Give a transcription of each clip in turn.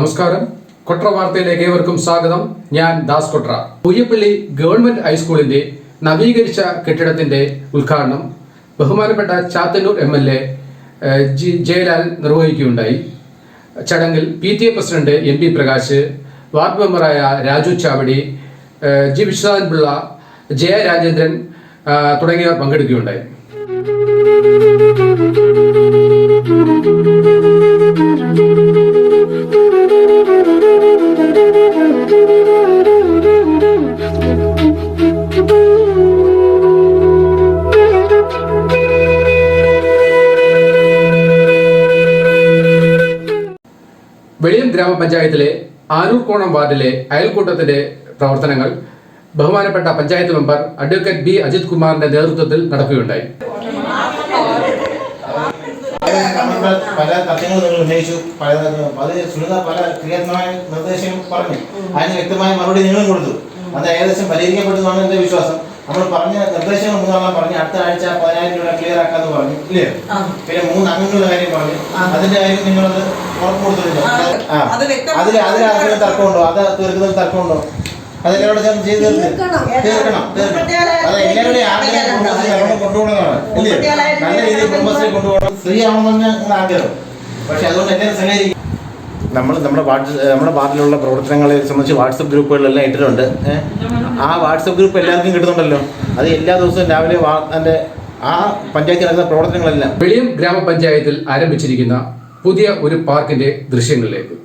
നമസ്കാരം. കൊട്ര വാർത്തയിലേക്ക് ഏവർക്കും സ്വാഗതം. ഞാൻ ദാസ് കൊട്ര. പുയ്യപ്പള്ളി ഗവൺമെന്റ് ഹൈസ്കൂളിന്റെ നവീകരിച്ച കെട്ടിടത്തിന്റെ ഉദ്ഘാടനം ബഹുമാനപ്പെട്ട Chathannoor M L A G Jayalal നിർവഹിക്കുകയുണ്ടായി. ചടങ്ങിൽ P T A president M P Prakash ward മെമ്പറായ Raju Chavadi G Viswanathan Pillai Jaya Rajendran തുടങ്ങിയവർ പങ്കെടുക്കുകയുണ്ടായി. വെളിയം ഗ്രാമപഞ്ചായത്തിലെ ആനൂർക്കോണം വാർഡിലെ അയൽക്കൂട്ടത്തിന്റെ പ്രവർത്തനങ്ങൾ ബഹുമാനപ്പെട്ട panchayat member advocate B Ajith കുമാറിന്റെ നേതൃത്വത്തിൽ നടക്കുകയുണ്ടായി. പല തർക്കങ്ങൾ നിങ്ങൾ ഉന്നയിച്ചു പല അത് സുനിത പല ക്രിയാത്മകമായ പറഞ്ഞു. അതിന് വ്യക്തമായ മറുപടി നിങ്ങളും കൊടുത്തു. അത് ഏകദേശം പരിഹരിക്കപ്പെട്ടതാണ് എന്റെ വിശ്വാസം. നമ്മൾ പറഞ്ഞ നിർദ്ദേശങ്ങൾ മൂന്നെണ്ണം പറഞ്ഞു. അടുത്ത ആഴ്ച പതിനായിരം രൂപ ക്ലിയർ ആക്കാന്ന് പറഞ്ഞു. ഇല്ലേ? പിന്നെ മൂന്ന് അംഗങ്ങളുടെ കാര്യം പറഞ്ഞു. അതിന്റെ കാര്യം നിങ്ങളത് ഉറപ്പ് വ്യക്തമായി അതിൽ അതിൽ ആർക്കെങ്കിലും തർക്കമുണ്ടോ? അത് തീർക്കുന്നതിൽ തർക്കമുണ്ടോ? അതെല്ലാവരോട് ചേർന്ന് ചെയ്ത് തീർക്കണം. അത് എല്ലാവരുടെയും ആഗ്രഹം കുടുംബശ്രീ നമ്മൾ കൊണ്ടുപോകണമെന്നാണ് ഇല്ലേ? നല്ല രീതിയിൽ കുടുംബശ്രീ കൊണ്ടുപോകണം. സ്ത്രീ ആവണമെന്ന് ആഗ്രഹം. പക്ഷെ അതുകൊണ്ട് എല്ലാവരും സഹകരിക്കും. നമ്മൾ നമ്മുടെ വാട്സ് നമ്മുടെ പാർട്ടിലുള്ള പ്രവർത്തനങ്ങളെ സംബന്ധിച്ച് വാട്സപ്പ് ഗ്രൂപ്പുകളിലെല്ലാം ഇട്ടിട്ടുണ്ട്. ആ വാട്സപ്പ് ഗ്രൂപ്പ് എല്ലാവർക്കും കിട്ടുന്നുണ്ടല്ലോ. അത് എല്ലാ ദിവസവും രാവിലെ എന്റെ ആ പഞ്ചായത്തിൽ നടക്കുന്ന പ്രവർത്തനങ്ങളെല്ലാം. വെളിയം ഗ്രാമപഞ്ചായത്തിൽ ആരംഭിച്ചിരിക്കുന്ന പുതിയ ഒരു പാർക്കിന്റെ ദൃശ്യങ്ങളിലേക്ക്.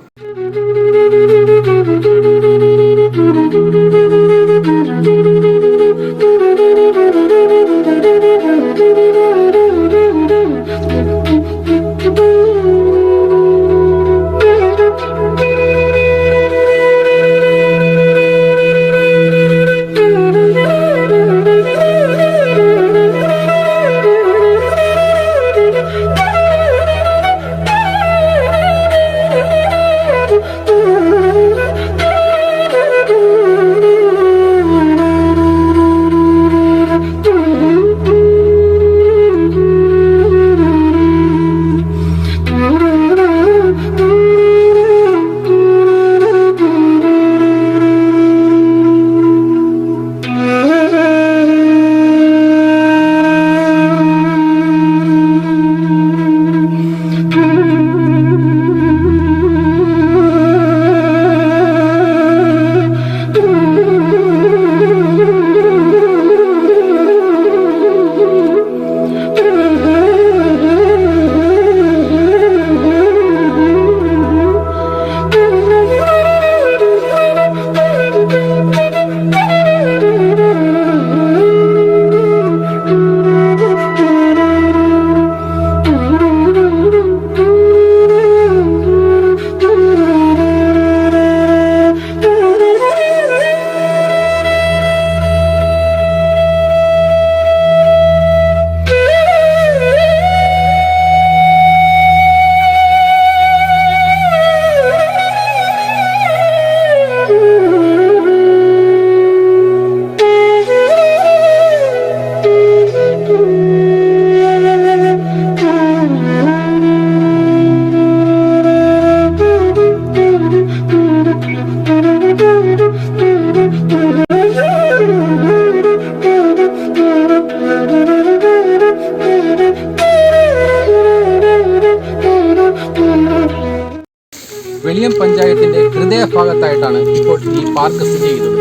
ഹൃദയഭാഗത്തായിട്ടാണ് ഇപ്പോൾ ഈ പാർക്ക് സ്ഥിതി ചെയ്യുന്നത്.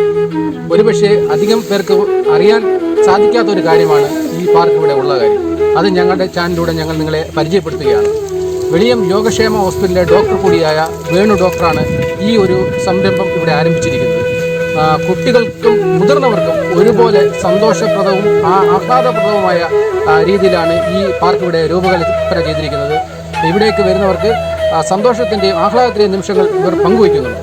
ഒരുപക്ഷെ അധികം പേർക്ക് അറിയാൻ സാധിക്കാത്ത ഒരു കാര്യമാണ് ഈ പാർക്ക് ഇവിടെ ഉള്ള കാര്യം. അത് ഞങ്ങളുടെ ചാനലിലൂടെ ഞങ്ങൾ നിങ്ങളെ പരിചയപ്പെടുത്തുകയാണ്. വെളിയം യോഗക്ഷേമ ഹോസ്പിറ്റലിലെ ഡോക്ടർ കൂടിയായ വേണു ഡോക്ടറാണ് ഈ ഒരു സംരംഭം ഇവിടെ ആരംഭിച്ചിരിക്കുന്നത്. കുട്ടികൾക്കും മുതിർന്നവർക്കും ഒരുപോലെ സന്തോഷപ്രദവും ആഹ്ലാദപ്രദവുമായ രീതിയിലാണ് ഈ പാർക്ക് ഇവിടെ രൂപകൽപ്പന ചെയ്തിരിക്കുന്നത്. ഇവിടേക്ക് വരുന്നവർക്ക് സന്തോഷത്തിന്റെയും ആഹ്ലാദത്തിന്റെയും നിമിഷങ്ങൾ ഇവർ പങ്കുവയ്ക്കുന്നുണ്ട്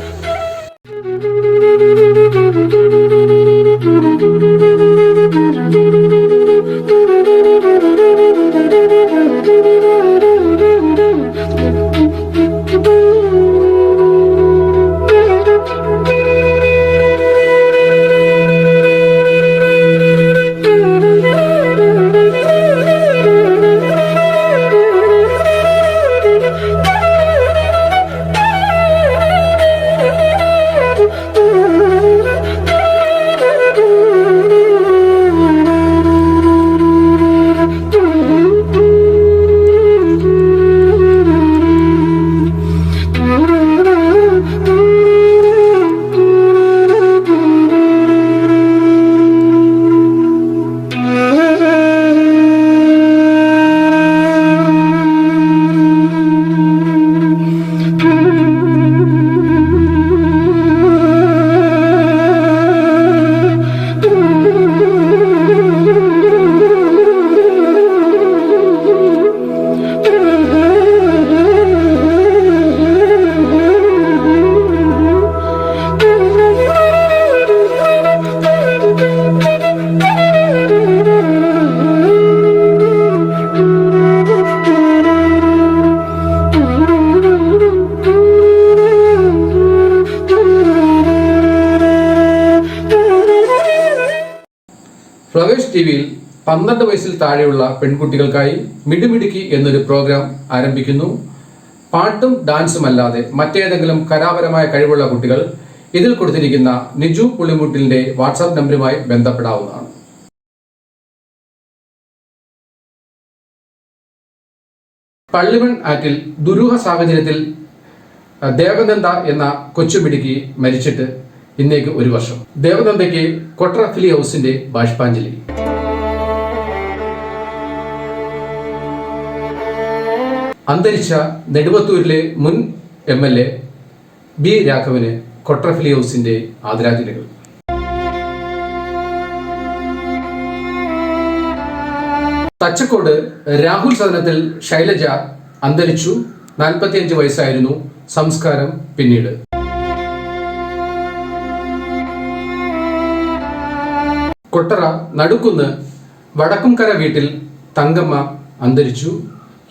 ഫ്ലവേഴ്സ് ടി വിയിൽ പന്ത്രണ്ട് വയസ്സിൽ താഴെയുള്ള പെൺകുട്ടികൾക്കായി മിടുമിടുക്കി എന്നൊരു പ്രോഗ്രാം ആരംഭിക്കുന്നു. പാട്ടും ഡാൻസും അല്ലാതെ മറ്റേതെങ്കിലും കലാപരമായ കഴിവുള്ള കുട്ടികൾ ഇതിൽ കൊടുത്തിരിക്കുന്ന നിജു പുളിമുട്ടിലിന്റെ വാട്സാപ്പ് നമ്പറുമായി ബന്ധപ്പെടാവുന്നതാണ്. പള്ളിമൺ ആറ്റിൽ ദുരൂഹ സാഹചര്യത്തിൽ ദേവനന്ദ എന്ന കൊച്ചുമിടുക്കി മരിച്ചിട്ട് ഇന്നേക്ക് ഒരു വർഷം. ദേവനന്ദയ്ക്ക് കൊട്ര ഫിലി ഹൗസിന്റെ ബാഷ്പാഞ്ജലി. അന്തരിച്ച നെടുവത്തൂരിലെ മുൻ എം എൽ എ ബി രാഘവന് കൊട്രഫിലി ഹൗസിന്റെ ആദരാഞ്ജലികൾ. തച്ചക്കോട് രാഹുൽ സദനത്തിൽ ശൈലജ അന്തരിച്ചു. നാൽപ്പത്തിയഞ്ച് വയസ്സായിരുന്നു സംസ്കാരം പിന്നീട്. കൊട്ടറ നടുക്കുന്ന് വടക്കുംകര വീട്ടിൽ തങ്കമ്മ അന്തരിച്ചു.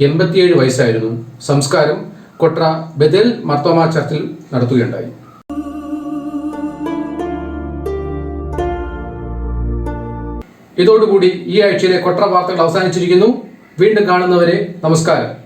എൺപത്തിയേഴ് വയസ്സായിരുന്നു. സംസ്കാരം കൊട്ടറ ബദൽ മർത്തോമ ചർച്ചിൽ നടത്തുകയുണ്ടായി. ഇതോടുകൂടി ഈ ആഴ്ചയിലെ കൊട്ടറ വാർത്തകൾ അവസാനിച്ചിരിക്കുന്നു. വീണ്ടും കാണുന്നവരെ നമസ്കാരം.